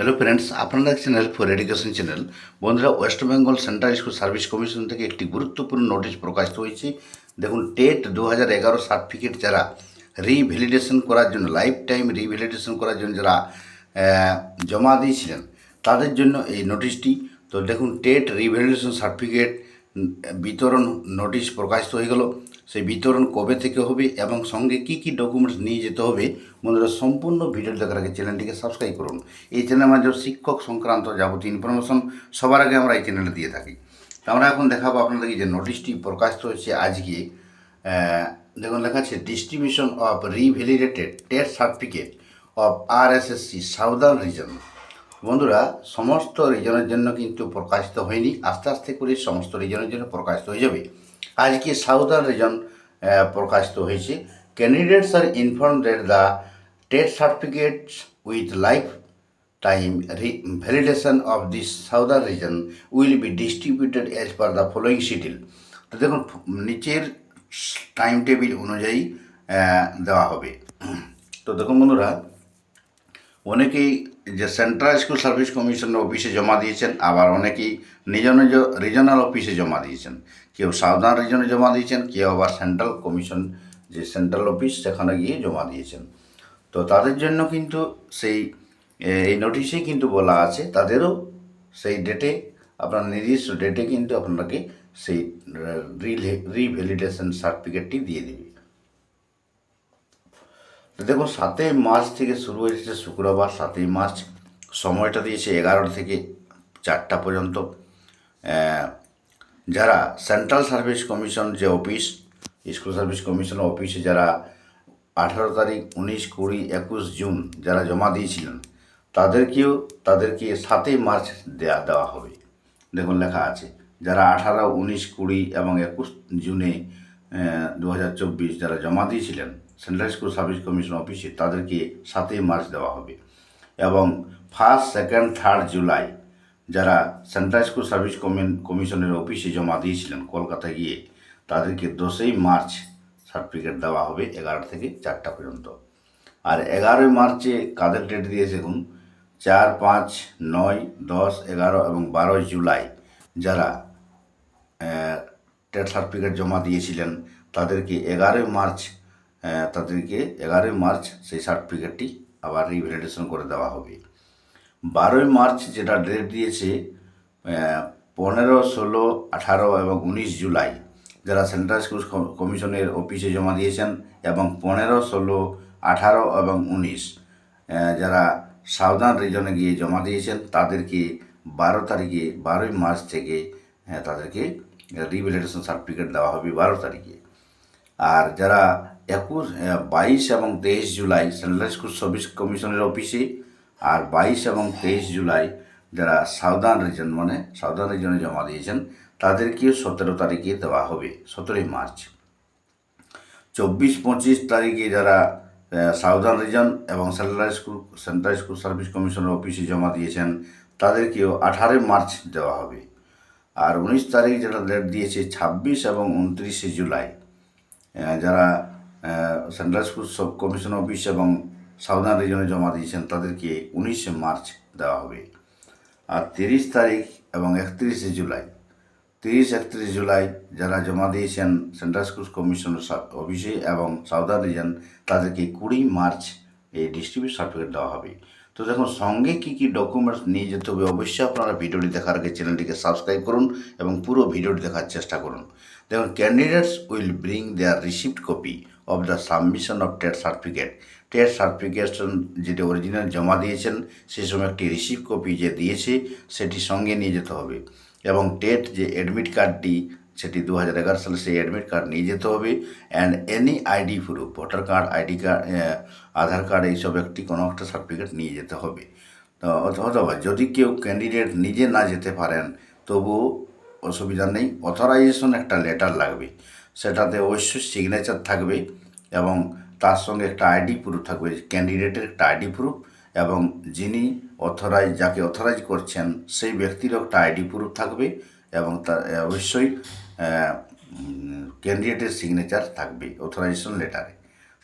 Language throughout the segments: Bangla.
হ্যালো ফ্রেন্ডস আপনারা দেখছেন হেল্প ফর এডুকেশন চ্যানেল বন্ধুরা West Bengal central school service commission থেকে একটি গুরুত্বপূর্ণ নোটিশ প্রকাশিত হয়েছে। দেখুন টেট দু হাজার এগারো সার্টিফিকেট যারা রিভ্যালিডেশন করার জন্য লাইফ টাইম রিভ্যালিডেশন করার জন্য যারা জমা দিয়েছিলেন, তাদের জন্য এই নোটিশটি তো দেখুন টেট রিভ্যালিডেশন সার্টিফিকেট বিতরণ নোটিশ প্রকাশিত হয়ে গেল। সেই বিতরণ কবে থেকে হবে এবং সঙ্গে কি কি ডকুমেন্টস নিয়ে যেতে হবে বন্ধুরা সম্পূর্ণ ভিডিও দেখার আগে চ্যানেলটিকে সাবস্ক্রাইব করুন। এই চ্যানেলের মাঝে শিক্ষক সংক্রান্ত যাবতীয় ইনফরমেশন সবার আগে আমরা এই চ্যানেলে দিয়ে থাকি। আমরা এখন দেখাবো আপনাদেরকে যে নোটিশটি প্রকাশিত হয়েছে আজকে। দেখুন, লেখা আছে distribution of revalidated TET certificate of R S S C southern region বন্ধুরা, সমস্ত রিজনের জন্য কিন্তু প্রকাশিত হয়নি। আস্তে আস্তে করে সমস্ত রিজনের জন্য প্রকাশিত হয়ে যাবে। আজকে সাউদার্ন রিজন প্রকাশিত হয়েছে। Candidates are inform that the TET certificates with life re- validation of this southern region will be distributed as per the following schedule. তো দেখুন, নিচের টাইম টেবিল অনুযায়ী দেওয়া হবে। তো দেখুন বন্ধুরা অনেকেই যে সেন্ট্রাল স্কুল সার্ভিস কমিশনের অফিসে জমা দিয়েছেন, আবার অনেকেই নিজ নিজ রিজনাল অফিসে জমা দিয়েছেন। কেউ সাউদার্ন রিজনে জমা দিয়েছেন, কেউ আবার সেন্ট্রাল কমিশন যে সেন্ট্রাল অফিস সেখানে গিয়ে জমা দিয়েছেন। তো তাদের জন্য কিন্তু সেই এই নোটিশেই কিন্তু বলা আছে, তাদেরও সেই ডেটে আপনার নির্দিষ্ট ডেটে কিন্তু আপনাকে সেই রিভ্যালিডেশন সার্টিফিকেটটি দিয়ে দেবে। দেখুন সাতই মার্চ থেকে শুরু হয়েছে শুক্রবার, সাতই মার্চ। সময়টা দিয়েছে এগারোটা থেকে চারটা পর্যন্ত। যারা সেন্ট্রাল সার্ভিস কমিশন যে অফিস স্কুল সার্ভিস কমিশন অফিসে যারা আঠারো তারিখ, উনিশ, কুড়ি, একুশ জুন যারা জমা দিয়েছিলেন, তাদেরকেও, তাদেরকে সাতই মার্চ দেওয়া দেওয়া হবে। দেখুন লেখা আছে, যারা আঠারো, উনিশ, কুড়ি এবং একুশ জুনে দু হাজার চব্বিশ যারা জমা দিয়েছিলেন সেন্ট্রাল স্কুল সার্ভিস কমিশন অফিসে তাদেরকে সাতই মার্চ দেওয়া হবে। এবং ফার্স্ট সেকেন্ড থার্ড জুলাই যারা সেন্ট্রাল স্কুল সার্ভিস কমিশনের অফিসে জমা দিয়েছিলেন কলকাতা গিয়ে, তাদেরকে দশই মার্চ সার্টিফিকেট দেওয়া হবে এগারো থেকে চারটা পর্যন্ত। আর এগারোই মার্চে কাদের ডেট দিয়েছে দেখুন? চার, পাঁচ, নয়, দশ, এগারো এবং বারোই জুলাই যারা টেট সার্টিফিকেট জমা দিয়েছিলেন, তাদেরকে এগারোই মার্চ তাদেরকে এগারোই মার্চ সেই সার্টিফিকেটটি আবার রিভ্যালিডেশন করে দেওয়া হবে। বারোই মার্চ যেটা ডেট দিয়েছে পনেরো, ষোলো, আঠারো এবং উনিশ জুলাই যারা সেন্ট্রাল স্কুল কমিশনের অফিসে জমা দিয়েছেন এবং পনেরো, ষোলো, আঠারো এবং উনিশ যারা সাউদার্ন রিজনে গিয়ে জমা দিয়েছেন তাদেরকে বারো তারিখে, বারোই মার্চ থেকে তাদেরকে রিভ্যালিডেশন সার্টিফিকেট দেওয়া হবে বারো তারিখে। আর যারা একুশ বাইশ এবং তেইশ জুলাই সেন্ট্রাল স্কুল সার্ভিস কমিশনের অফিসে আর বাইশ এবং তেইশ জুলাই যারা সাউদার্ন রিজন মানে সাউদার্ন রিজনে জমা দিয়েছেন, তাদেরকেও সতেরো তারিখে দেওয়া হবে, সতেরোই মার্চ। চব্বিশ, পঁচিশ তারিখে যারা সাউদার্ন রিজন এবং central school central school service কমিশনের অফিসে জমা দিয়েছেন, তাদেরকেও আঠারোই মার্চ দেওয়া হবে। আর উনিশ তারিখ যারা ডেট দিয়েছে, ছাব্বিশ এবং উনত্রিশে জুলাই যারা সেন্ট্রাল স্কুল সব কমিশন অফিস এবং সাউদার্ন রিজনে জমা দিয়েছেন, তাদেরকে উনিশে মার্চ দেওয়া হবে। আর তিরিশ তারিখ এবং একত্রিশে জুলাই, তিরিশ একত্রিশ জুলাই যারা জমা দিয়েছেন সেন্ট্রাল স্কুল কমিশন অফিসে এবং সাউদার্ন রিজন, তাদেরকে কুড়ি মার্চ এই ডিস্ট্রিবিউট সার্টিফিকেট দেওয়া হবে। তো দেখুন, সঙ্গে কী কী ডকুমেন্টস নিয়ে যেতে হবে, অবশ্যই আপনারা ভিডিওটি দেখার আগে চ্যানেলটিকে সাবস্ক্রাইব করুন এবং পুরো ভিডিওটি দেখার চেষ্টা করুন। দেখুন candidates will bring their receipt copy of the submission of TET certificate TET certification যেটি অরিজিনাল জমা দিয়েছেন সেই সময় একটি রিসিপ্ট কপি যে দিয়েছে, সেটি সঙ্গে নিয়ে যেতে হবে। এবং টেট যে অ্যাডমিট কার্ডটি সেটি দু হাজার এগারো সালে সেই অ্যাডমিট কার্ড নিয়ে যেতে হবে। And any ID proof voter card ID card Aadhaar card এইসব একটি কোনো একটা সার্টিফিকেট নিয়ে যেতে হবে। অথবা যদি কেউ ক্যান্ডিডেট নিজে না যেতে পারেন, তবুও অসুবিধা নেই। অথরাইজেশন একটা লেটার লাগবে। সেটাতে অবশ্যই সিগনেচার থাকবে এবং তার সঙ্গে একটা আইডি প্রুফ থাকবে ক্যান্ডিডেটের একটা আইডি প্রুফ এবং যিনি অথরাইজ যাকে অথরাইজ করছেন, সেই ব্যক্তিরও একটা আইডি প্রুফ থাকবে এবং তার, অবশ্যই ক্যান্ডিডেটের সিগনেচার থাকবে অথরাইজেশন লেটারে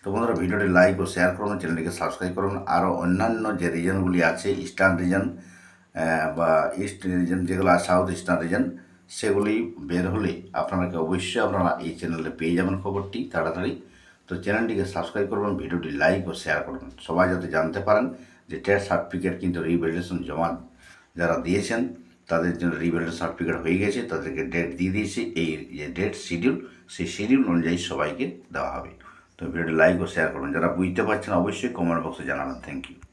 তো বন্ধুরা, ভিডিওটি লাইক ও শেয়ার করুন চ্যানেলটিকে সাবস্ক্রাইব করুন। আরও অন্যান্য যে রিজনগুলি আছে ইস্টার্ন রিজন বা ইস্ট রিজন যেগুলো সাউথ ইস্টার্ন রিজন সেগুলি বের হলে আপনারাকে অবশ্যই আপনারা এই চ্যানেলে পেয়ে যাবেন খবরটি তাড়াতাড়ি। তো চ্যানেলটিকে সাবস্ক্রাইব করবেন, ভিডিওটি লাইক ও শেয়ার করবেন। সবাই যাতে জানতে পারেন যে টেট সার্টিফিকেট কিন্তু রিভ্যালিডেশন জমা যারা দিয়েছেন, তাদের জন্য রিভ্যালিডেশন সার্টিফিকেট হয়ে গেছে, তাদেরকে ডেট দিয়ে দিয়েছে। এই যে ডেট শিডিউল, সেই শিডিউল অনুযায়ী সবাইকে দেওয়া হবে। তো ভিডিওটি লাইক ও শেয়ার করুন যারা বুঝতে পারছেন, অবশ্যই কমেন্ট বক্সে জানাবেন। Thank you